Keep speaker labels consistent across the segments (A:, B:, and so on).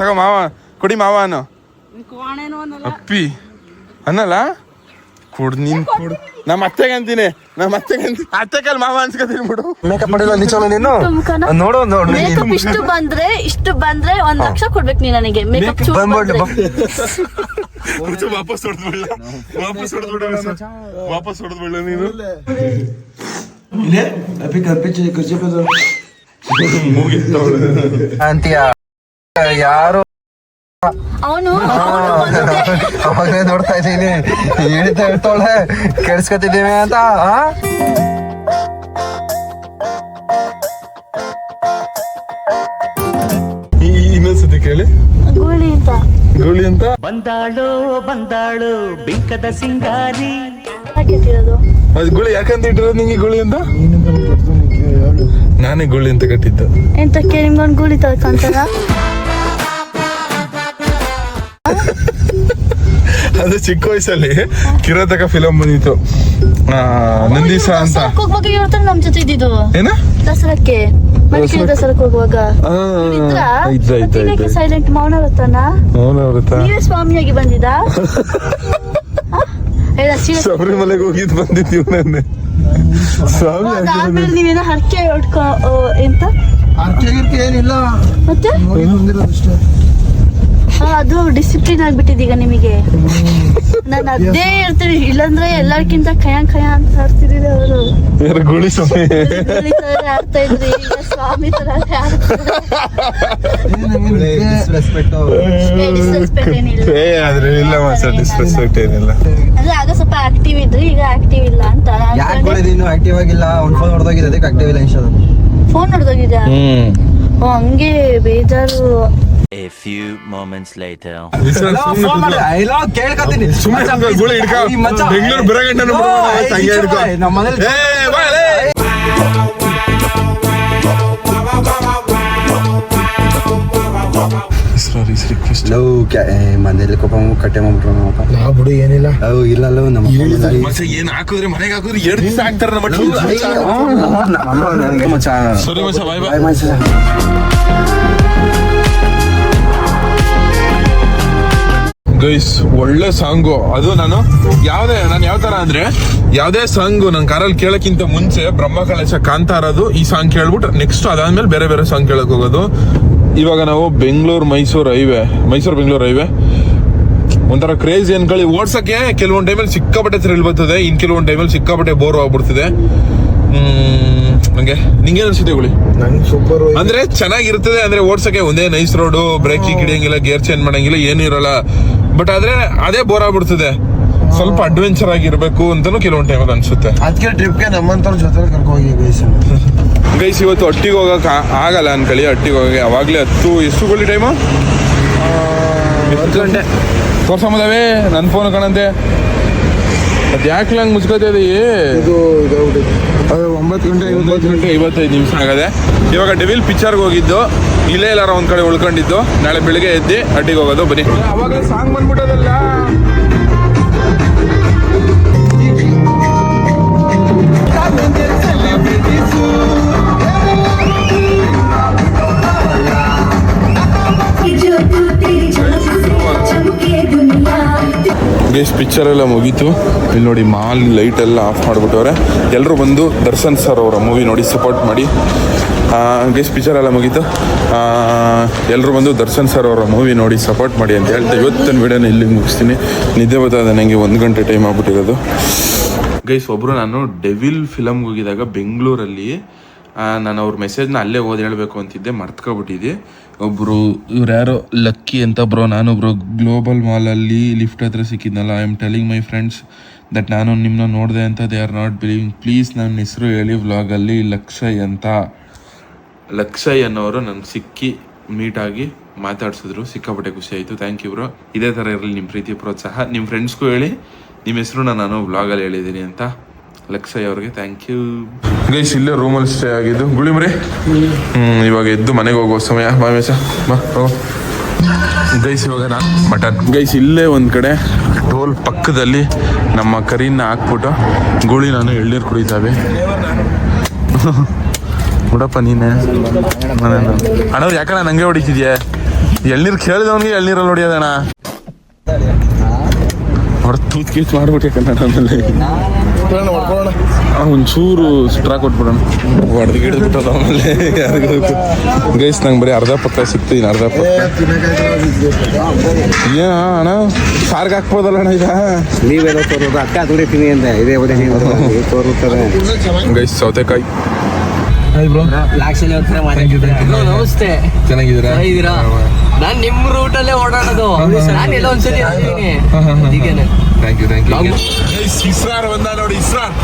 A: ತಗೋ ಮಾವ ಕೊಡಿ ಮಾವ ಅನ್ನು.
B: ಅನ್ನಲ್ಲ.
A: ಅಪ್ಪಿ. ಅನ್ನಲ್ಲ? ಕೊಡ್ ನೀನ್ ಕೊಡು. ನಮ್ಮ ಅತ್ತೆಗೆ ಅಂತೀನಿ ನಮ್ಮ ಅತ್ತೆಗೆ ಅಂತೀನಿ. ಅತ್ತೆ ಕಲ್ ಮಾವ ಅನ್ಸ್ಕೊತೀನಿ ಬಿಡು.
C: ಮೇಕಪ್ ಮಾಡಿಲ್ಲ ನಿಜ ನೀನು? ನೋಡು ನೋಡು
B: ಮೇಕಪ್ ಇಷ್ಟು ಬಂದ್ರೆ ಇಷ್ಟು ಬಂದ್ರೆ ಒಂದ್ ಲಕ್ಷ ಕೊಡ್ಬೇಕು ನೀ ನನಗೆ. ಮೇಕಪ್ ಬಂದ್ಬಿಡ್ಲಿ
C: ವಾಪಸ್
B: ಹೊಡೆದ್ಬಿಡ್ಲ
A: ವಾಪಸ್ ಹೊಡೆದ್ಬಿಡ. ವಾಪಸ್ ಹೊಡೆದ್ಬಿಡ ವಾಪಸ್ ಹೊಡೆದ್ಬಿಡ ನೀನು.
C: ಅಂತೀಯ ಯಾರು?
B: ಅವನು?
C: ಅವಾಗಲೇ ನೋಡ್ತಾ ಇದ್ದೀನಿ. ಹೇಳಿತಾ ಹೇಳ್ತಾಳೆ ಕೆಡ್ಸ್ಕೊತಿದ್ದೀವಿ ಅಂತ?
A: ಇನ್ನೊಂದ್ಸತಿ ಕೇಳಿ.
B: ಗುಳಿ ಅಂತ.
A: ಗೋಳಿ ಅಂತ?
D: ಬಂದಾಳು ಬಂದಾಳು ಬಿಂಕದ ಸಿಂಗಾರಿ.
A: ಅದು ಗುಳಿ ಯಾಕಂತ ಇಟ್ಟಿರೋದು ನಿಂಗೆ ಗುಳಿ ಅಂತ? ನಾನೇ ಗುಳಿ ಅಂತ ಕಟ್ಟಿದ್ದ.
B: ಎಂತ ಕೇಳಿ ಗುಳಿ ತಳ್ಕೊಂತಾರ
A: ಅದು ಚಿಕ್ಕ ವಯಸ್ಸಲ್ಲಿ ಕಿರಾತಕ ಫಿಲಂ ಬಂದಿತ್ತು ನಂದಿಸ ಅಂತ
B: ಹೋಗುವಾಗ ಹೇಳ್ತಾರೆ ನಮ್ ಜೊತೆ ಇದ್ದಿದ್ದು
A: ಏನ
B: ದಸರಕ್ಕೆ ಮನುಷ್ಯ ದಸರಕ್ಕೆ ಹೋಗುವಾಗ ಸೈಲೆಂಟ್ ಮೌನ ವ್ರತನ
A: ಅವನ ಅವ್ರತ
B: ನೀವೇ ಸ್ವಾಮಿಯಾಗಿ ಬಂದಿದ್ದ ಹೇಳ serious.
A: ಶಬರಿಮಲೆಗೆ ಹೋಗಿದ್ ಬಂದಿದ್ದೀವಿ ನಾನೇ ಸ್ವಾಮಿ
B: ಅದಾದ್ಮೇಲೆ ನೀವೇನೋ ಹರಕೆ ಹೊಡ್ಕೊ ಎಂತ
C: ಏನಿಲ್ಲ
B: ಮತ್ತೆ
C: ಬಂದಿರೋದಷ್ಟೇ
B: ಅದು ಡಿಸಿಪ್ಲಿನ್ ಆಗ್ಬಿಟ್ಟಿದೀಗ ನಿಮಗೆ. ನಾನು ಅದೇ ಹೇಳ್ತೀನಿ ಇಲ್ಲಾಂದ್ರೆ ಎಲ್ಲರ್ಕಿಂತ ಖಯ ಖಯ ಅಂತ ಆಡ್ತಿದ್ದೀರಿ ಅವರು.
A: ಯಾರು ಗುಳಿ ಸ್ವಾಮಿ?
B: ಆಡ್ತಾ ಇದ್ರಿ ಈಗ ಸ್ವಾಮಿ ತರ
C: ರೆಸ್ಪೆಕ್ಟ್
B: ಡಿಸ್ರೆಸ್ಪೆಕ್ಟ್ ಏನಿಲ್ಲ.
A: ಏ ಆದ್ರೆ ಇಲ್ಲ ಮಾಸ್ಟರ್ ಡಿಸ್ರೆಸ್ಪೆಕ್ಟ್ ಏನಿಲ್ಲ.
B: ಅಂದ್ರೆ ಆಗ ಸ್ವಲ್ಪ ಆಕ್ಟಿವ್ ಇದ್ರಿ ಈಗ ಆಕ್ಟಿವ್ ಇಲ್ಲ ಅಂತ.
C: ಯಾಕೆ ಮಾಡಿದ್ ಇನ್ನು ಆಕ್ಟಿವ್ ಆಗಿಲ್ಲ? ಫೋನ್ ಹೊಡೆದೋಗಿದೆ ಅದಕ್ಕೆ ಆಕ್ಟಿವ್ ಇಲ್ಲ ಇನ್ಸ್ಟಾದ
B: ಫೋನ್ ಹೊಡೆದೋಗಿದ್ಯಾ?
A: ಹ್ಮ್.
B: ಹಂಗೆ ಬೇಜಾರು.
D: A few moments later.
C: ಕೇಳ್ಕೊತೀನಿ.
A: ಬೆಂಗಳೂರು ಬರಗಂಟನು ಹಂಗೆ ಹಿಡ್ಕೊ
C: ನಮ್ಮ ಮನೇಲಿ ಲವ್ ಮನೇಲಿ ಕೋಪ ಕಟ್ಟೆ ಮಾಡ್ಬಿಟ್ರು ನಮ್ಮಪ್ಪ
E: ನಾ ಬಿಡು ಏನಿಲ್ಲ
C: ಲವ್ ಇಲ್ಲ ಲವ್ ನಮ್ಮ
A: ಮತ್ತೆ ಏನ್ ಹಾಕಿದ್ರೆ ಮನೆಗೆ ಹಾಕಿದ್ರೆ ಎರಡು ದಿವಸ ಹಾಕ್ತಾರ ನಮ್ಮ ಸರಿ ಮಚ್ಚ ಬಾಯ್ ಬಾಯ್
C: ಮಚ್ಚ
A: ಗೈಸ್ ಒಳ್ಳೆ ಸಾಂಗು. ಅದು ನಾನು ಯಾವ್ದೇ ನಾನು ಯಾವ ತರ ಅಂದ್ರೆ ಯಾವ್ದೇ ಸಾಂಗು ನನ್ನ ಕಾರಲ್ಲಿ ಕೇಳಕ್ಕಿಂತ ಮುಂಚೆ ಬ್ರಹ್ಮ ಕಳಶ ಕಾಂತಾರದು ಈ ಸಾಂಗ್ ಕೇಳ್ಬಿಟ್ಟು ನೆಕ್ಸ್ಟ್ ಅದಾದ್ಮೇಲೆ ಬೇರೆ ಬೇರೆ ಸಾಂಗ್ ಕೇಳಕ್ ಹೋಗೋದು. ಇವಾಗ ನಾವು ಬೆಂಗಳೂರು ಮೈಸೂರು ಹೈವೆ ಮೈಸೂರು ಬೆಂಗಳೂರು ಹೈವೆ. ಒಂಥರ ಕ್ರೇಜ್ ಅನ್ಕೊಳ್ಳಿ. ಓಡ್ಸಕ್ಕೆ ಕೆಲವೊಂದು ಟೈಮಲ್ಲಿ ಸಿಕ್ಕಾಪಟ್ಟೆ ಥ್ರಿಲ್ ಬರ್ತದೆ ಇನ್ ಕೆಲವೊಂದು ಟೈಮಲ್ಲಿ ಸಿಕ್ಕಾಪಟ್ಟೆ ಬೋರ್ ಆಗ್ಬಿಡ್ತಿದೆ. ಹಂಗೆ. ನಿಂಗೆ ನಿಂಗೇನ್ ಅನ್ಸುತ್ತೆ ಗುಳಿ
E: ಸೂಪರ್
A: ಅಂದ್ರೆ ಚೆನ್ನಾಗಿರ್ತದೆ ಅಂದ್ರೆ ಓಡ್ಸಕ್ಕೆ ಒಂದೇ ನೈಸ್ ರೋಡು ಬ್ರೇಕ್ ಹಿಡಿಯಂಗಿಲ್ಲ ಗೇರ್ ಚೇಂಜ್ ಮಾಡಂಗಿಲ್ಲ ಏನು ಇರಲ್ಲ. ಬಟ್ ಆದ್ರೆ ಅದೇ ಬೋರ್ ಆಗ್ಬಿಡ್ತದೆ. ಸ್ವಲ್ಪ ಅಡ್ವೆಂಚರ್ ಆಗಿರ್ಬೇಕು ಅಂತಾನು ಕೆಲವೊಂದ್ ಟೈಮಲ್ಲಿ ಅನ್ಸುತ್ತೆ.
E: ಅದಕ್ಕೆ ಟ್ರಿಪ್ಗೆ ನಮ್ಮಂತ ಜೊತೆ ಕರ್ಕೊಂಡು ಹೋಗಿ ಗೈಸ್
A: ಗೈಸ್ ಇವತ್ತು ಅಟ್ಟಿಗೆ ಹೋಗಕ್ ಆಗಲ್ಲ ಅನ್ಕೊಳ್ಳಿ. ಅಟ್ಟಿಗೆ ಹೋಗಕ್ಕೆ ಅವಾಗ್ಲೇ ಹತ್ತು ಎಷ್ಟು ಗುಳಿ ಟೈಮು ಹತ್ತು ಗಂಟೆ. ತೋರ್ಸಮ್ಮದವೇ ನನ್ನ ಫೋನ್ ಕಾಣಂತೆ. ಅದು ಯಾಕೆ ಹಂಗೆ ಮುಚ್ಕೋತಿದೀ
E: ಇದು ಇದಾಗ್ಬಿಟ್ಟಿದೆ. ಒಂಬತ್ತು ಗಂಟೆ
A: ಒಂಬತ್ತು ಗಂಟೆ ಐವತ್ತೈದು ನಿಮಿಷ ಆಗದೆ. ಇವಾಗ ಡೆವಿಲ್ ಪಿಕ್ಚರ್ಗೆ ಹೋಗಿದ್ದು ಇಲ್ಲೇ ಎಲ್ಲಾರ ಒಂದ್ ಕಡೆ ಉಳ್ಕೊಂಡಿದ್ದು. ನಾಳೆ ಬೆಳಿಗ್ಗೆ ಎದ್ದು ಅಡ್ಡಿಗೆ ಹೋಗೋದು ಬನ್ನಿ. ಅವಾಗ ಸಾಂಗ್ ಬಂದ್ಬಿಟ್ಟದಲ್ಲ. ಗೇಸ್ ಪಿಕ್ಚರ್ ಎಲ್ಲ ಮುಗೀತು. ಇಲ್ಲಿ ನೋಡಿ ಮಾಲ್ ಲೈಟ್ ಎಲ್ಲ ಆಫ್ ಮಾಡಿಬಿಟ್ಟವ್ರೆ. ಎಲ್ಲರೂ ಬಂದು ದರ್ಶನ್ ಸರ್ ಅವರ ಮೂವಿ ನೋಡಿ ಸಪೋರ್ಟ್ ಮಾಡಿ. ಗೇಸ್ ಪಿಕ್ಚರ್ ಎಲ್ಲ ಮುಗೀತು. ಎಲ್ಲರೂ ಬಂದು ದರ್ಶನ್ ಸರ್ ಅವರ ಮೂವಿ ನೋಡಿ ಸಪೋರ್ಟ್ ಮಾಡಿ ಅಂತ ಹೇಳ್ತಾ ಇವತ್ತಿನ ವಿಡಿಯೋನ ಇಲ್ಲಿ ಮುಗಿಸ್ತೀನಿ. ನಿದ್ದೆ ಬರ್ತದೆ ನನಗೆ ಒಂದು ಗಂಟೆ ಟೈಮ್ ಆಗ್ಬಿಟ್ಟಿರೋದು. ಗೈಸ್ ಒಬ್ಬರು ನಾನು ಡೆವಿಲ್ ಫಿಲಮ್ಗೆ ಹೋಗಿದಾಗ ಬೆಂಗಳೂರಲ್ಲಿ ನಾನು ಅವ್ರ ಮೆಸೇಜ್ನ ಅಲ್ಲೇ ಓದಿ ಹೇಳಬೇಕು ಅಂತಿದ್ದೆ, ಮರ್ತ್ಕೊಬಿಟ್ಟಿದ್ದೆ. ಒಬ್ಬರು ಇವ್ರು ಯಾರೋ ಲಕ್ಕಿ ಅಂತ ಬ್ರೋ ನಾನು ಬ್ರೋ ಗ್ಲೋಬಲ್ ಮಾಲಲ್ಲಿ ಲಿಫ್ಟ್ ಹತ್ರ ಸಿಕ್ಕಿದ್ನಲ್ಲ I am telling my friends that ನಾನು ನಿಮ್ಮನ್ನ ನೋಡಿದೆ ಅಂತ they are not believing please ನನ್ನ ಹೆಸರು ಹೇಳಿ ವ್ಲಾಗಲ್ಲಿ ಲಕ್ಷಯ್ ಅಂತ. ಲಕ್ಷಯ್ ಅನ್ನೋರು ನನ್ನ ಸಿಕ್ಕಿ ಮೀಟ್ ಆಗಿ ಮಾತಾಡ್ಸಿದ್ರು, ಸಿಕ್ಕಾಪಟ್ಟೆ ಖುಷಿ ಆಯಿತು. ಥ್ಯಾಂಕ್ ಯು ಬ್ರೋ ಇದೇ ಥರ ಇರಲಿ ನಿಮ್ಮ ಪ್ರೀತಿ, ಪ್ರೋತ್ಸಾಹ. ನಿಮ್ಮ ಫ್ರೆಂಡ್ಸ್ಗೂ ಹೇಳಿ ನಿಮ್ಮ ಹೆಸರು ನಾನು ವ್ಲಾಗಲ್ಲಿ ಹೇಳಿದ್ದೀನಿ ಅಂತ ಲಕ್ಷಯ್ ಅವ್ರಿಗೆ ಥ್ಯಾಂಕ್ ಯು ಗೈಸ್, ಇಲ್ಲೇ ರೂಮಲ್ಲಿ ಸ್ಟೇ ಆಗಿದ್ದು. ಗುಳಿಮರಿ ಹ್ಞೂ ಇವಾಗ ಎದ್ದು ಮನೆಗೆ ಹೋಗೋ ಸಮಯ. ಬಾ ಮೇಸ ಬಾ ಗೈಸ್, ಇವಾಗ ನಾನು ಮಟನ್. ಗೈಸ್, ಇಲ್ಲೇ ಒಂದು ಕಡೆ ಟೋಲ್ ಪಕ್ಕದಲ್ಲಿ ನಮ್ಮ ಕರಿನ ಹಾಕ್ಬಿಟ್ಟು ಗುಳಿ ನಾನು ಎಳ್ನೀರು ಕುಡಿತಾವೆ. ಬಿಡಪ್ಪ ನೀನೆ. ಅಣ್ಣ ಯಾಕಣ್ಣ ನಂಗೆ ಹೊಡಿತಿದ್ಯಾ? ಎಳ್ನೀರು ಕೇಳಿದವನಿಗೆ ಎಳ್ನೀರಲ್ಲಿ ಹೊಡಿಯೋದಣ್ಣ. ಅವ್ರ ತೂತ್ ಕೀತ್ ಮಾಡ್ಬಿಟ್ಟು ಕನ್ನಡ ಆಮೇಲೆ ಒಂಚೂರು ಸ್ಟ್ರಾ ಕೊಟ್ಬಿಡೋಣ. ಹೊಡೆದು ಗಿಡದ್ಬಿಟ್ಟದ ಆಮೇಲೆ ಗೈಸ್ ನಂಗೆ ಬರೀ ಅರ್ಧ ಪಕ್ಕ ಸಿಕ್ತು ಇನ್ನು ಅರ್ಧ ಪಕ್ಕ. ಏನ ಅಣ್ಣ ಸಾರ್ಗೆ ಹಾಕ್ಬೋದಲ್ಲ ಅಣ್ಣ ಈಗ?
C: ನೀವೆಲ್ಲ ತೋರೋದು ಅಕ್ಕ ದುಡಿತೀನಿ ಅಂತ ಇದೇ ಬರೀ ನೀವು ತೋರುತ್ತದೆ
A: ಗೈಸ್ ಸೌತೆಕಾಯಿ.
C: ಮಾತಾಡ್ತಿದ್ರೆ
F: ನಮಸ್ತೆ.
A: ಚೆನ್ನಾಗಿದ್ದೀರಾ?
F: ಚೆನ್ನಾಗಿದ್ದೀರಾ? ನಾನ್ ನಿಮ್ ರೂಟ್ ಅಲ್ಲೇ ಓಡಾಡೋದು. ನಾನು ಎಲ್ಲ ಒಂದ್ಸತಿ ಇರ್ತೀನಿ ಹೀಗೇನೆ.
A: Thank you thank you Israr ಬಂದ ನೋಡಿ ಇಸ್ರಾರ್.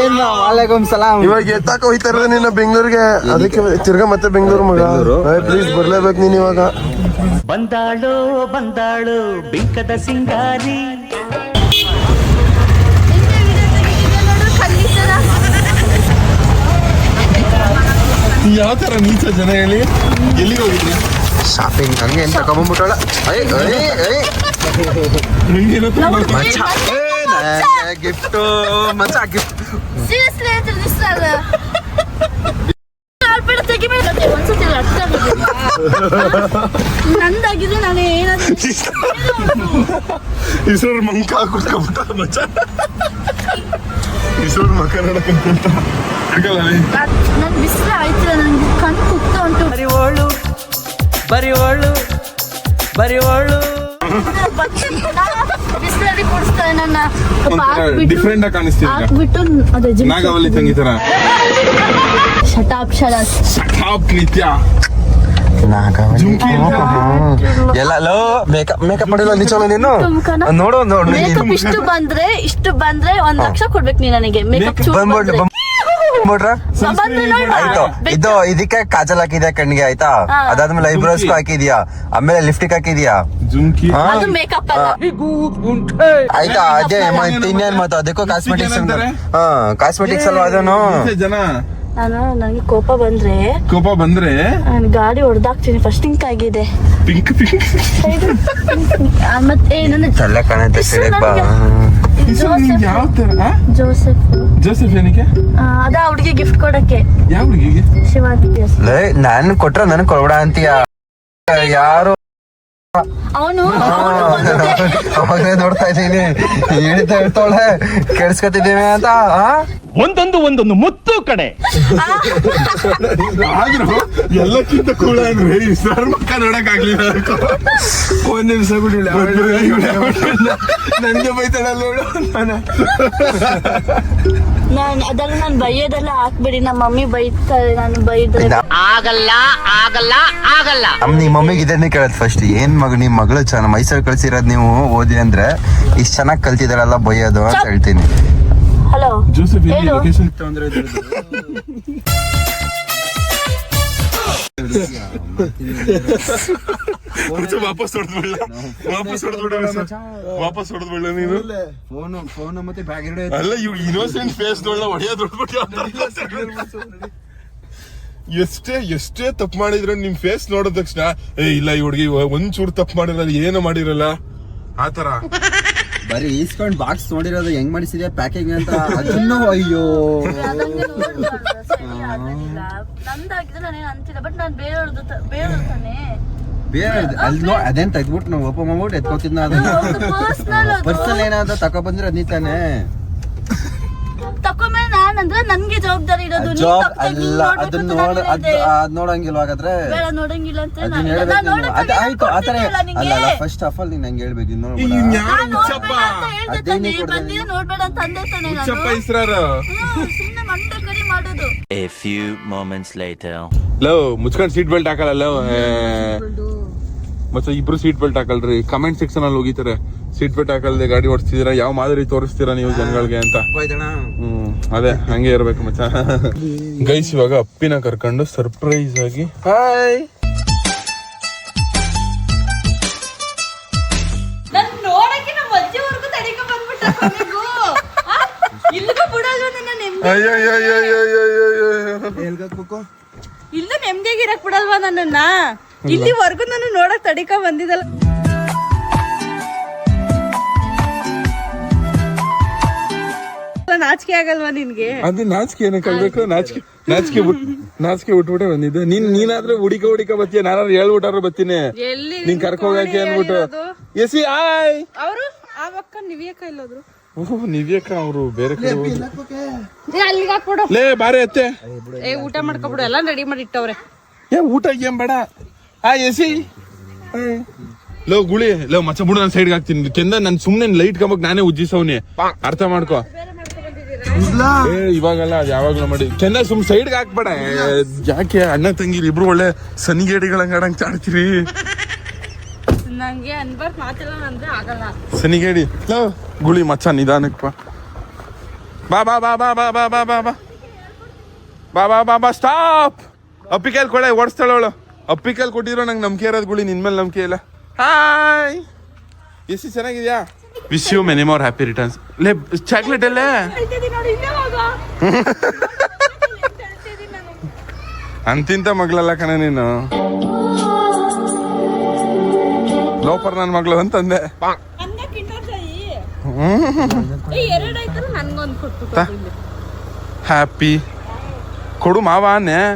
C: ಏನ್? ವಾಲೇಕುಮ್ ಸಲಾಂ.
E: ಇವಾಗ ಎತ್ತಾಕ ಹೋಯ್ತಾರ ನಿನ್ನ ಬೆಂಗಳೂರಿಗೆ? ಅದಕ್ಕೆ ತಿರ್ಗಾ ಮತ್ತೆ ಬೆಂಗಳೂರು ಮಗ. ಪ್ಲೀಸ್ ಬರ್ಲೇಬೇಕು ನೀನ್ ಇವಾಗ.
D: ಬಂದಾಳು ಬಂದಾಳು ಬಿಂಕದ ಸಿಂಗಾರಿ.
A: ಯಾವ ತರ ನೀಚ ಜನ ಹೇಳಿ? ಎಲ್ಲಿಗೆ ಹೋಗಿದ್ರಿ?
C: ಶಾಪಿಂಗ್ ಹಂಗೆ ಅಂತ ತಗೊಂಡ್ಬಿಟ್ಟಳ ಗಿಫ್ಟ್ ಮಚ್ಚ. ಗಿಫ್ಟ್
B: ನಂದಾಗಿದ್ರೆ ನಾನು ಏನಾದ್ರು
A: ಇಸ್ರೋರ್ ಮಂಕ ಕುತ್ಕೊಂಡ್ಬಿಟ್ಟ ಮಚ್ಚ. ಇಸ್ರೋರ್ ಮಕ್ಕ ನೋಡಕ್ಕಂತ.
B: ನನ್ ಬಿಸಿಲು ಆಯ್ತಿಲ್ಲ ನಂಗೆ ಕಣ್ಣು ಕುಗ್ತಾ ಉಂಟು. ಬಿಸಿಲಲ್ಲಿ ಕುಡಿಸ್ತಾರೆ ನನ್ನ
A: ಡಿಫ್ರೆಂಟ್ ಆಗಿ ಕಾಣಿಸ್ತೀರ
B: ಹಾಕ್ಬಿಟ್ಟು ಅದೇ
A: Nagavalli ತಂಗಿತರ
B: shut up Sharath
A: top Nithya. ಜುಮ್ಕಿ ಅಂತ.
C: ಎಲ್ಲ ಲೋ ಮೇಕಪ್ ಮೇಕಪ್ ಮಾಡಿಲ್ಲ ನಿಜವಲ್ಲ ನೀನು? ನೋಡು ನೋಡು
B: ಇಷ್ಟು ಬಂದ್ರೆ ಇಷ್ಟು ಬಂದ್ರೆ ಒಂದ್ ಲಕ್ಷ ಕೊಡ್ಬೇಕು ನೀ ನನಗೆ. ಮೇಕಪ್
C: ಬಂದ್ಬಿಡ್ಲಿ ಆಯ್ತು. ಇದು ಇದಕ್ಕೆ ಕಾಜಲ್ ಹಾಕಿದ್ಯಾ ಕಣ್ಣಿಗೆ ಆಯ್ತಾ. ಅದಾದ್ಮೇಲೆ ಐಬ್ರೋಸ್ ಹಾಕಿದ್ಯಾ? ಆಮೇಲೆ ಲಿಫ್ಟಿಕ್ ಹಾಕಿದ್ಯಾ?
A: ಜುಮ್ಕಿ.
C: ಹಾ?
B: ಅದು ಮೇಕಪ್ ಅಲ್ಲ.
C: ಆಯ್ತಾ? ಅದೇ ಮತ್ತೆ ಇನ್ನೇನ್ ಮಾತು? ಅದಕ್ಕೂ ಕಾಸ್ಮೆಟಿಕ್ಸ್? ಹಾ ಕಾಸ್ಮೆಟಿಕ್ಸ್ ಅಲ್ವಾ ಅದನ್ನು?
A: ಜನ.
B: ನಾನು ನನಗೆ ಕೋಪ ಬಂದ್ರೆ.
A: ಕೋಪ ಬಂದ್ರೆ?
B: ನಾನು ಗಾಡಿ ಹೊಡೆದಾಕ್ತೀನಿ. ಫಸ್ಟ್ ಹಿಂಕ್ ಆಗಿದೆ.
A: Pink pink.
B: ಮತ್ತೆ ನನ್ನ ಜೋಸೆಫ್
A: ಯಾವ ತರ
B: ಜೋಸೆಫ್
A: ಜೋಸೆಫ್ ಏನಕ್ಕೆ?
B: ಆ, ಅದ ಹುಡುಗಿ ಗಿಫ್ಟ್ ಕೊಡಕ್ಕೆ.
A: ಯಾವ ಹುಡುಗಿಗೆ?
B: ಶಿವಾಜಿ
C: ಲೇ ನನ್ ಕೊಟ್ರ ನನ್ ಕೊಡ್ಬೇಡ ಅಂತೀಯ. ಯಾರು
B: ಅವನು
C: ಅವನೇ ನೋಡ್ತಾ ಇದ್ದೀನಿ. ಹೇಳ್ತಾ ಹೇಳ್ತಾಳೆ ಕೆಡ್ಸ್ಕೊತಿದ್ದೇವೆ ಅಂತ?
D: ಒಂದೊಂದು ಒಂದೊಂದು ಮುತ್ತು ಕಡೆ.
A: ಆದ್ರೂ ಎಲ್ಲಕ್ಕಿಂತ ಕೂಡ ಅಂದ್ರೆ ಈ ಸರ್ ಮಕ್ಕ ನೋಡಕ್ ಆಗ್ಲಿಲ್ಲ
E: ಒಂದ್ ನಿಮಿಷ ಬಿಡಿಲ್ಲ ನನ್ಗೆ ಬೈತಾಳಲ್ಲ ನೋಡು ನಾನು.
B: ನಾನು ಅದನ್ನ ನಾನು ಬೈಯೋದೆಲ್ಲ ಹಾಕ್ಬೇಡಿ. ನಮ್ಮ ಮಮ್ಮಿ ಬೈತಾರೆ ನಾನು ಬೈದ್ರೆ.
C: ನಮ್ ನಿಮ್ ಮಮ್ಮಿಗೆ ಇದನ್ನೇ ಕೇಳದ್ ಫಸ್ಟ್ ಏನ್ ಮಗ ನಿಮ್ ಮಗಳು ಚೆನ್ನ ಮೈಸೂರು ಕಳ್ಸಿರೋದ್ ನೀವು ಓದಿ ಅಂದ್ರೆ ಇಷ್ಟ ಚೆನ್ನಾಗ್ ಕಲ್ತಿದಾರಲ್ಲ ಬೈಯೋದು ಅಂತ ಹೇಳ್ತೀನಿ.
B: ಹಲೋ ಹೇಳು.
A: ವಾಪಸ್ ಹೊಡೆದ್ಬಿಡ ವಾಪಸ್ ಹೊಡೆದ್ಬಿಡ ವಾಪಸ್ ಹೊಡೆದ್ಬಿಡ ನೀನು.
C: ಫೋನ್ ಫೋನ್ ಮತ್ತೆ ಬ್ಯಾಗ್
A: ಅಲ್ಲ ಇವ್ ಇನ್ನೋಸೆಂಟ್ ಫೇಸ್ ನೋಡ ಹೊಡೆಯೋದು ಎಷ್ಟೇ ಎಷ್ಟೇ ತಪ್ಪು ಮಾಡಿದ್ರು ನಿಮ್ ಫೇಸ್ ನೋಡಿದ ತಕ್ಷಣ ಏ ಇಲ್ಲ ಈ ಹುಡುಗಿ ಒಂಚೂರು ತಪ್ಪು ಮಾಡಿರಲ್ಲ ಏನು ಮಾಡಿರಲ್ಲ? ಆತರ
C: ಬರೀ ಈಸ್ಕೊಂಡ್ ಬಾಕ್ಸ್ ನೋಡಿರೋದು ಹೆಂಗ್ ಮಾಡಿಸಿದೆ ಪ್ಯಾಕಿಂಗ್ ಅಂತ. ಅದನ್ನು ಅಯ್ಯೋ.
B: ನಂದಾಗಿದ್ರೆ ನಾನೇನು ಅಂತಿಲ್ಲ ಬಟ್ ನಾನು ಬೇರೆಯವ್ರದ್ದು ಬೇರೆಯವ್ರ ಬೇರೆಯವ್ರು ತಾನೇ.
C: ಬೇರೆ ಅಲ್ಲಿ ನೋ ಅದೇನ್ ತೆಗ್ದ್ಬಿಟ್ಟು ನಾವು ಓಪನ್ ಮಾಡ್ಬಿಟ್ಟು ಎತ್ಕೋತಿದ್ನ ಅದನ್ನ
B: ಪರ್ಸನಲ್ ಅದು.
C: ಪರ್ಸಲ್ ಏನಾದ್ರು ತಕೊ ಬಂದ್ರೆ ಅದ್ ನೀತಾನೆ
B: ತಕೊಂಡ್ಮೇಲೆ ನಾನಂದ್ರೆ ನನ್ಗೆ ಜವಾಬ್ದಾರಿ ಇರೋದು. ನೀನ್
C: ಜಾಬ್
B: ತಪ್ಪು ತೆಗ್ದು
C: ಅಲ್ಲ
B: ನೋಡ್ಬೇಕು
C: ಅದನ್ನ
B: ಅಂತ
C: ನೋಡ
B: ನಾನು
C: ಅದ್
B: ಹೇಳಿದೆ.
C: ಅದ್ ನೋಡಂಗಿಲ್ವ ಹಾಗಾದ್ರೆ?
B: ಬೇಡ ನೋಡಂಗಿಲ್ಲ ಅಂತ
C: ಅದನ್ನ
B: ನಾನು-
C: ಹೇಳ್ಬೇಕು
B: ನಾನು
C: ನೀನು.
B: ನೋಡಕ್ಕೆ
C: ಅದ್ ಆಯ್ತು ಆತರ ಅಲ್ಲ
B: ನಿಂಗೆ.
C: ಅಲ್ಲ ಫಸ್ಟ್ ಆಫ್ ಆಲ್ ನೀನ್ ನಂಗೆ ಹೇಳ್ಬೇಕು ಇನ್ನು ನೋಡ್ಬೇಡ.
B: ನಾನ್ ನೋಡ್ಬೇಡ ಅಂತ ಹೇಳ್ದೆ
C: ಅದೇನೇ ಕೊಡ್ದೆ
B: ಬಂದಿರೋ ನೋಡ್ಬೇಡ ಅಂತ ಅಂದೆ ತಾನೇ ನಾನು.
A: ಚಪ್ಪ ಇಸ್ರಾರು.
B: ಹ್ಮ್, ಸುಮ್ನೆ ಮಂಡೆ ಕಡಿ ಮಾಡೋದು.
D: A few moments later.
A: Love ಮುಚ್ಕೊಂಡು ಸೀಟ್ ಬೆಲ್ಟ್ ಹಾಕಲ್ಲ ಲವ್ ಮತ್ತೆ ಇಬ್ರು ಸೀಟ್ ಬೆಲ್ಟ್ ಹಾಕಲ್ರಿ. ಕಮೆಂಟ್ ಸೆಕ್ಷನ್ ಅಲ್ಲಿ ಹೋಗಿತಾರೆ. ಸೀಟ್ ಬೆಲ್ಟ್ ಹಾಕಲ್ದೆ ಗಾಡಿ ಓಡಿಸ್ತಿದೀರಾ? ಯಾವ ಮಾದರಿ ತೋರಿಸ್ತೀರಾ ನೀವು ಜನಗಳಿಗೆ ಅಂತ? ಹ್ಮ್ ಅದೇ ಹಂಗೆ ಇರ್ಬೇಕು ಮಚ್ಚ. ಗೈಸ್ ಇವಾಗ ಅಪ್ಪಿನ ಕರ್ಕೊಂಡು ಸರ್ಪ್ರೈಸ್ ಆಗಿ ಹಾಯ್
B: ನನ್ನ ನೆಮ್ಮದಿ ಇಲ್ಲೂ ನೆಮ್ಮದಿಯಾಗಿ ಇರಕ್ ಬಿಡಲ್ವಾ ನನ್ನನ್ನ ಇಲ್ಲಿವರೆಗೂ ನಾನು ನೋಡಕ್ ತಡಿಕ ಬಂದಿದ್ದಲ್ಲ ನಾಚಿಕೆ ಆಗಲ್ವಾ ನಿನ್ಗೆ
A: ಅದು ನಾಚಿಕೆ ಏನಕ್ಕೆ ಆಗ್ಬೇಕು ನಾಚಿಕೆ ನಾಚಿಕೆ ನಾಚಿಕೆ ಬಿಟ್ಬಿಟ್ಟೆ ಬಂದಿದ್ದು ನೀನ್ ನೀನಾದ್ರೆ ಹುಡಿಕ ಹುಡಿಕ ಬತ್ತೀಯ ನಾನಾದ್ರೂ ಹೇಳ್ಬಿಟ್ಟಾರು ಬತ್ತೀನಿ ನೀನ್ ಕರ್ಕೋಗಕ್ಕೆ ಅನ್ಬಿಟ್ಟು ಎಸಿ ಆಯ್
B: ಅವರು ಆ ಅಕ್ಕ ನಿವಿಯಕ ಇಲ್ಲೋದ್ರು
A: ಓಹ್ ನಿವ್ಯಕ್ಕ ಅವರು ಬೇರೆ ಕಡೆ ಏ
B: ಅಲ್ಲಿಗೆ ಹಾಕ್ಬಿಡು.
A: ಲೇ ಬಾರಿ ಅತ್ತೆ
B: ಏ ಊಟ ಮಾಡ್ಕೊಬಿಡು ಎಲ್ಲ ರೆಡಿ ಮಾಡಿ ಇಟ್ಟವ್ರೆ.
A: ಏ ಊಟ ಏನ್ ಬೇಡ. ಆ ಎಸಿ. ಲೋ ಗುಳಿ ಲೋ ಮಚ್ಚ ಬುಡ ನಾನು ಸೈಡ್ಗೆ ಹಾಕ್ತೀನಿ. ಕೆಂದ ನಾನು ಸುಮ್ಮನೆ ಲೈಟ್ ಕಂಬಕ್ ನಾನೇ ಉಜ್ಜಿಸವ್ನಿ. ಅರ್ಥ ಮಾಡ್ಕೋ. ಏ ಇವಾಗಲ್ಲ ಅದು ಯಾವಾಗ್ಲೂ ಮಾಡಿ. ಕೆಂದ ಸುಮ್ ಸೈಡ್ಗೆ ಹಾಕ್ಬೇಡ. ಏ, ಯಾಕೆ ಅಣ್ಣ ತಂಗಿ ಇಬ್ರು ಒಳ್ಳೆ ಸನಿಗೇಡಿಗಳಂಗ ಆಡಂಗ್ ಚಾಡ್ತೀರಿ
B: ನಂಗೆ ಅನ್ಬಾರ್ದು ಮಾತಿಲ್ಲ ಅಂದ್ರೆ ಆಗಲ್ಲ
A: ಸನಿಗೇಡಿ ಲೋ ಗುಳಿ ಮಚ್ಚ ನಿಧಾನಕ್ಕೆ ಬಾ ಬಾ ಬಾ ಬಾ ಬಾ ಬಾ ಬಾ ಬಾ ಬಾ ಬಾ ಬಾ ಬಾ ಬಾ ಸ್ಟಾಪ್ ಅಪ್ಪಿಕಲ್ ಕೊಡ ಓಡಿಸ್ತಾಳೆ ಅವಳು ಅಪ್ಪಿಕಲ್ ಕೊಟ್ಟಿರೋ ನಂಗೆ ನಂಬಿಕೆ ಇರೋದು ಗುಳಿ ನಿನ್ ಮೇಲೆ ನಂಬಿಕೆ ಇಲ್ಲ ಹಾಯ್ ಎಷ್ಟು ಚೆನ್ನಾಗಿದ್ಯಾ wish you many more happy returns ಲೇ ಚಾಕ್ಲೇಟ್ ಅಲ್ಲೇ ಅಂತಿಂತ ಮಗಳಲ್ಲ ಕಣ ನೀನು ಲೋಪರ್ ನನ್ನ ಮಗಳು ಅಂತಂದೆ. ಹ್ಯಾಪಿ. ಕೊಡು ಮಾವ ಅನ್ನೆ.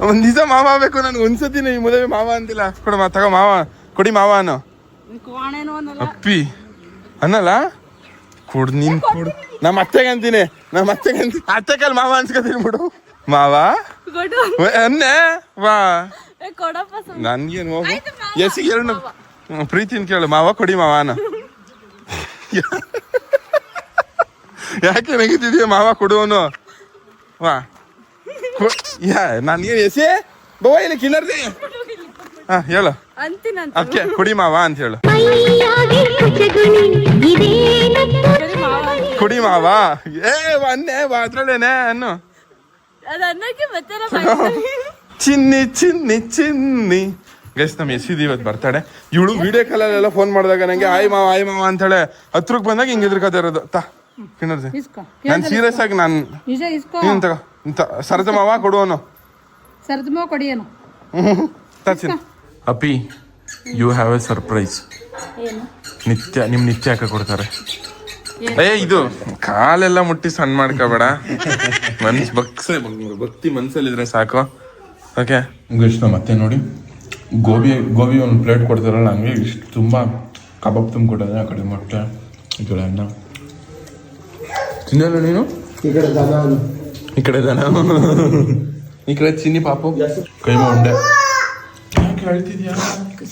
A: ಒಂದ್ ದಿವಸ ಮಾವ ಬೇಕು ನನ್ಗೆ ಒಂದ್ಸತಿನ ಈ ಮದುವೆ ಮಾವ ಅಂತಿಲ್ಲ ಕೊಡು ಮಾ ತಗೋ ಮಾವ. ಕೊಡಿ ಮಾವ ಅನ್ನೋ.
B: ಕೋಣೆನೂ ಅನ್ನಲ್ಲ.
A: ಅಪ್ಪಿ. ಅನ್ನಲ್ಲ? ಕೊಡು ನೀನ್ ಕೊಡು. ನಮ್ಮ ಅತ್ತೆಗೆ ಅಂತೀನಿ ನಮ್ಮ ಅತ್ತೆಗೆ ಅಂತೀನಿ ಅತ್ತೆ ಕಲ್ ಮಾವ ಅನ್ಸ್ಕೊತೀನಿ ಬಿಡು. ಮಾವ? ಅನ್ನೇ. ವ-. ನನ್ಗೇನು ಹೋಗು? ಎಸಿಗೆ ಎರಡು ಪ್ರೀತಿನ ಕೇಳು. ಮಾವ ಕೊಡಿ ಮಾವನ ಯಾಕೆ ನೆಗಿತಿದ್ಯಾ ಮಾವ ಕೊಡುವನು. ವಾ. ಯಾ ನನ್ಗೇನು ಎಸಿ ಬವ ಇಲ್ಲಿ ಕಿನ್ನರ್ದಿ ಹಾ ಹೇಳು.
B: ಅಂತೀನಂತ
A: ಕುಡಿ ಮಾವಾ ಅಂತ ಹೇಳು. ಕುಡಿ ಮಾವ. ಏ ಅನ್ನೆ ಅದ್ರಲ್ಲೇನೆ ಅನ್ನು.
B: ಅದನ್ನ ಅನ್ನಕ್ಕೆ ಮತ್ತೆ
A: ಚಿನ್ನಿ ಚಿನ್ನಿ ಚಿನ್ನಿ. ಗೈಸ್ ನಮ್ಮ ಇದು ಇವತ್ತು ಬರ್ತಾಳೆ ಇವಳು ವಿಡಿಯೋ ಕಾಲಲ್ಲೆಲ್ಲ ಫೋನ್ ಮಾಡಿದಾಗ ನಂಗೆ ಆಯ್ ಮಾವ ಆಯ್ ಮಾವ ಅಂತಾಳೆ. ಹತ್ರಕ್ಕೆ ಬಂದಾಗ ಹಿಂಗೆ ಕತೆ ಇರೋದು. ತಾ ಕಿನ್ನರ್ಸಿ ನಾನು ಸೀರಿಯಸ್ ಆಗಿ ನಾನು ತಗೋ. ಇಂಥ ಸರತ ಮಾವ ಕೊಡುವನು
G: ಸರ್ದಮೋ ಕೊಡಿಯೇನು
A: ತಾಚಿನ್ ಅಪ್ಪಿ ಯು ಹ್ಯಾವ್ ಎ ಸರ್ಪ್ರೈಸ್ ನಿತ್ಯ ನಿಮ್ ನಿತ್ಯ ಹಾಕ ಕೊಡ್ತಾರೆ? ಏ ಇದು ಕಾಲೆಲ್ಲ ಮುಟ್ಟಿ ಸಣ್ಣ ಮಾಡ್ಕೋಬೇಡ. ಮನ್ಸ್ ಭಕ್ಸೆ ಭಕ್ತಿ ಮನ್ಸಲ್ಲಿದ್ರೆ ಸಾಕು. ಓಕೆ ಇಷ್ಟ ಮತ್ತೆ ನೋಡಿ. ಗೋಬಿ ಗೋಬಿ ಒಂದು ಪ್ಲೇಟ್ ಕೊಡ್ತಾರಲ್ಲ ನನಗೆ ಇಷ್ಟು ತುಂಬ ಕಬಾಬ್ ತುಂಬ ಕೊಟ್ಟಿದ್ರೆ ಆ ಕಡೆ ಮೊಟ್ಟೆ ಈ ಕಡೆ ಅನ್ನ. ತಿನ್ನಲ್ಲ ನೀನು?
E: ಈ ಕಡೆ ದನ
A: ಈ ಕಡೆ ದನ. ಈ ಕಡೆ ಚಿನ್ನಿ ಪಾಪು. ಕೈ ಉಂಡೆ ಯಾಕೆ ಹೇಳ್ತಿದ್ಯಾ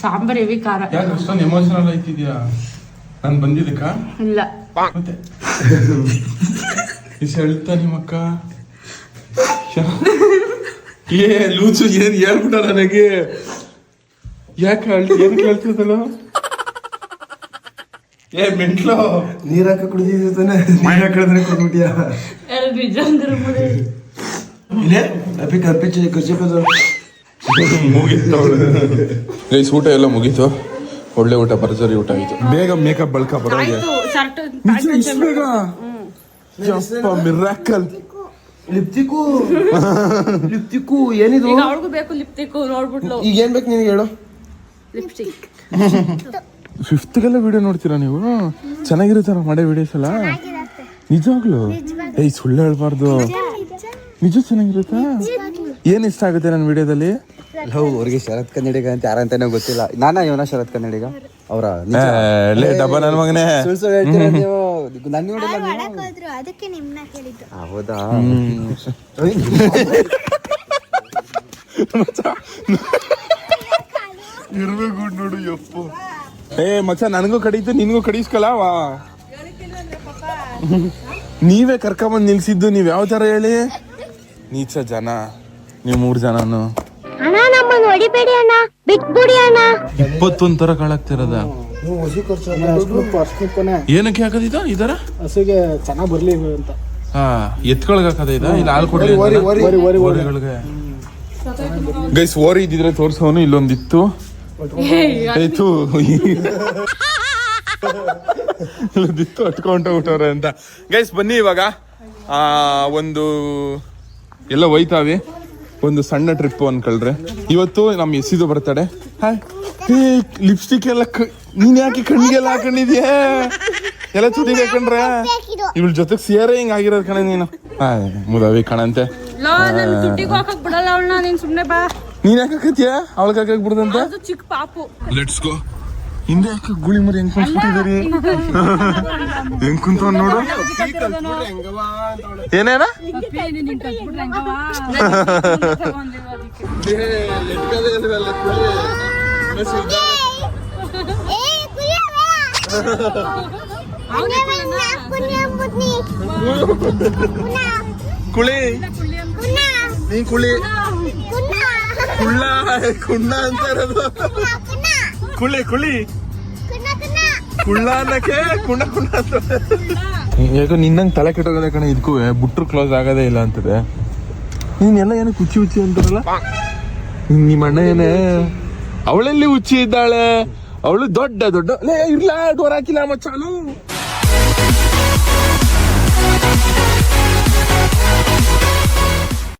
G: ಸಾಂಬಾರ್ ಹೆವಿ ಖಾರ.
A: ಯಾಕೆ ಅಷ್ಟೊಂದು ಎಮೋಷನಲ್ ಆಯ್ತಿದ್ಯಾ ನಾನು ಬಂದಿದ್ದಕ್ಕ?
B: ಇಲ್ಲ.
A: ಮತ್ತೆ? ಇಷ್ಟು ಹೇಳ್ತಾ ನಿಮ್ಮಕ್ಕ? ಏ ಲೂಚು ಏನ್ ಹೇಳ್ಬಿಟ್ಟ ನನಗೆ? ಯಾಕೆ ಹೇಳಿ ಏನ್ ಕೇಳ್ತಿದ್ದಲ್ಲ? ಏ ಮೆಂಟ್ಲು.
E: ನೀರ್ ಹಾಕ ಕುಡಿದಿದ್ದಾನೆ ನೀರ್ ಹಾಕಿದ್ರೆ
B: ಮುಡಿ.
E: ಇಲ್ಲೇ? ಅಪ್ಪಿ ಕರ್ಪಿಚ್ಚಿ ಕರ್ಚಿಪ್ಪದು
A: ಗೈಸ್ ಊಟ ಎಲ್ಲ ಮುಗೀತು? ಒಳ್ಳೆ ಊಟ ಭರ್ಜರಿ ಊಟ ಆಯ್ತು. ಬೇಗ ಮೇಕಪ್ ಬಳ್ಕ ಬರೋದು ಬೇಗ? ಮಿರಾಕಲ್
E: ಲಿಪ್ತಿಕು ಲಿಪ್ತಿಕು ಏನಿದು?
B: ಈಗ ಅವಳಿಗೂ ಬೇಕು ಲಿಪ್ಟಿಕ್ ನೋಡ್ಬಿಟ್ಲು.
E: ಈಗ ಏನ್ ಬೇಕು ನಿನಗೆ ಹೇಳು.
B: ಲಿಪ್ಸ್ಟಿಕ್.
A: ಫಿಫ್ತ್ಗೆಲ್ಲ ವಿಡಿಯೋ ನೋಡ್ತೀರಾ ನೀವು? ಚೆನ್ನಾಗಿರುತ್ತಾರ ಮಾಡೋ ವಿಡಿಯೋಸ್ ಎಲ್ಲ? ನಿಜವಾಗ್ಲು? ಏಯ್ ಸುಳ್ಳು ಹೇಳ್ಬಾರ್ದು. ನಿಜ ಚೆನ್ನಾಗಿರುತ್ತಾ? ಏನ್ ಇಷ್ಟ ಆಗುತ್ತೆ ನನ್ನ ವಿಡಿಯೋದಲ್ಲಿ?
C: ಲವ್ ಅವ್ರಿಗೆ ಶರತ್ ಕನ್ನಡಿಗ ಅಂತ ಯಾರಂತಾನೆ ಗೊತ್ತಿಲ್ಲ. ನಾನಾ ಇವನ ಶರತ್ ಕನ್ನಡಿಗ? ಅವರ?
A: ಲೇ ಡಬ್ಬ ನನ್ನ ಮಗನೇ.
C: ಸುಳ್ಳು ಸುಳ್ಳು ಹೇಳ್ತೀರ ನೀವು? ನನ್ ನೋಡಿಲ್ಲ ನೀವು.
H: ಹೋದ್ರು ಅದಕ್ಕೆ ಕೇಳಿದ್ದು.
C: ಹೌದಾ?
A: ಇರ್ಬೇಕು ನೋಡು ಯಪ್ಪು. ಏ ಮಚ್ಚ ನನಗೂ ಕಡೀತು ನಿನಗೂ ಕಡಿಸ್ಕಲ್ಲ ವಾ. ನೀವೇ ಕರ್ಕೊಂಬಂದು ನಿಲ್ಸಿದ್ದು ನೀವ್ ಯಾವ ತರ ಹೇಳಿ? ನೀಚ ಜನ. ನೀವ್ ಮೂರ್ ಜನನು.
H: ಅಣ್ಣ ನಮ್ಮನ್ನ ಹೊಡಿಬೇಡಿ ಅಣ್ಣ. ಬಿಟ್ಬಿಡಿ ಅಣ್ಣ.
A: ಇಪ್ಪತ್ತೊಂದ್ ತರ ಕಾಳಾಗ್ತಿರದ? ಏನಕ್ಕೆ ಹಾಕದಿದ ಇದರ
E: ಹಸುಗೆ ಚೆನ್ನಾಗಿ ಬರ್ಲಿ ಅಂತ
A: ಹಾ ಎತ್ಕೊಳಗ್ ಹಾಕದ ಇದ? ಇಲ್ಲ ಹಾಲ್ ಕೊಡ್ಲಿ ಓರಿಗಳಿಗೆ ಗೈಸ್ ಓರಿ ಇದ್ದಿದ್ರೆ ತೋರ್ಸೋನು ಇಲ್ಲೊಂದಿತ್ತು. ಆಯ್ತು. ಇಲ್ಲೊಂದಿತ್ತು ಅಟ್ಕೊಂಡ ಊಟವ್ರೆ ಅಂತ. ಗೈಸ್ ಬನ್ನಿ ಇವಾಗ. ಆ ಒಂದು ಎಲ್ಲ ಹೋಯ್ತಾವೆ ಒಂದು ಸಣ್ಣ ಟ್ರಿಪ್ ಅನ್ಕೊಳ್ರೆ ಇವತ್ತು ನಮ್ಮ ಎಸಿದು ಬರ್ತಾಡೆ. ಹಾಯ್. ಲಿಪ್ಸ್ಟಿಕ್ ಎಲ್ಲ ಕ- ನೀನ್ ಯಾಕೆ ಕಣ್ಣಿಗೆಲ್ಲ ಹಾಕೊಂಡಿದ್ಯಾ? ಎಲ್ಲ ತುದಿಗೆ ಹಾಕೊಂಡ್ರೆ? ಇವಳ ಜೊತೆಗೆ ಸೇರೆ ಹಿಂಗ್ ಆಗಿರೋದ್ ಕಣ ನೀನು. ಮುದಾವಿ ಮುದವಿ ಕಣಂತೆ.
G: ನನ್ ದುಡ್ಡಿಗೆ ಹಾಕಕ್ ಬಿಡಲ್ಲ ಅವಳನ್ನ ನೀನ್ ಸುಮ್ನೆ ಬಾ.
A: ನೀನ್ ಯಾಕೆ ಹಾಕತ್ಯ? ಅವಳ ಹಾಕಕ್ ಬಿಡುದಂತ?
G: ಅದು ಚಿಕ್ಕ ಪಾಪು.
A: ಲೆಟ್ಸ್ ಗೋ ಹಿಂದೆ ಯಾಕೆ ಗುಳಿ ಮರಿ ಹೆಂಗ್ ಕುಂತ್ಬಿಟ್ಟಿದ್ದೀರಿ ಹೆಂಗ್ ಕುಂತ ನೋಡು ಏನೇನ
G: ನೀನ್ ಕಲ್ತ್ಬಿಟ್ರೆ ಹೆಂಗವ್ವ? ತಗೊಂಡಿರೋ ಅದಕ್ಕೆ.
A: ಕುಳಿ ನೀ ಕುಳಿ ಕುಳ್ಳ ಕುಣ್ಣ ಅಂತ ಇರೋದು ಕುಳಿ ಕುಳಿ ಕುಳ್ಳ ಅನ್ನಕ್ಕೆ ಕುಂಡ ಯಾಕೋ ನಿನ್ನಂಗ್ ತಲೆ ಕೆಟ್ಟೋಗದೆ ಕಣ ಇದಕ್ಕೂ ಬುಟ್ರು ಕ್ಲೋಸ್ ಆಗೋದೇ ಇಲ್ಲ ಅಂತದೆ. ನೀನೆಲ್ಲ ಏನಕ್ಕೆ ಕುಚ್ಚಿ ಹುಚ್ಚಿ ಅಂತಾರಲ್ಲ? ನಿಮ್ಮ ಅಣ್ಣ ಏನೇ? ಅವಳಲ್ಲಿ ಹುಚ್ಚಿ ಇದ್ದಾಳೆ? ಅವಳು ದೊಡ್ಡ ದೊಡ್ಡ ಲೇ, ಇರ್ಲಾ ಡೋರ್ ಹಾಕಿಲ್ಲ ಮಚ್ಚಾಲು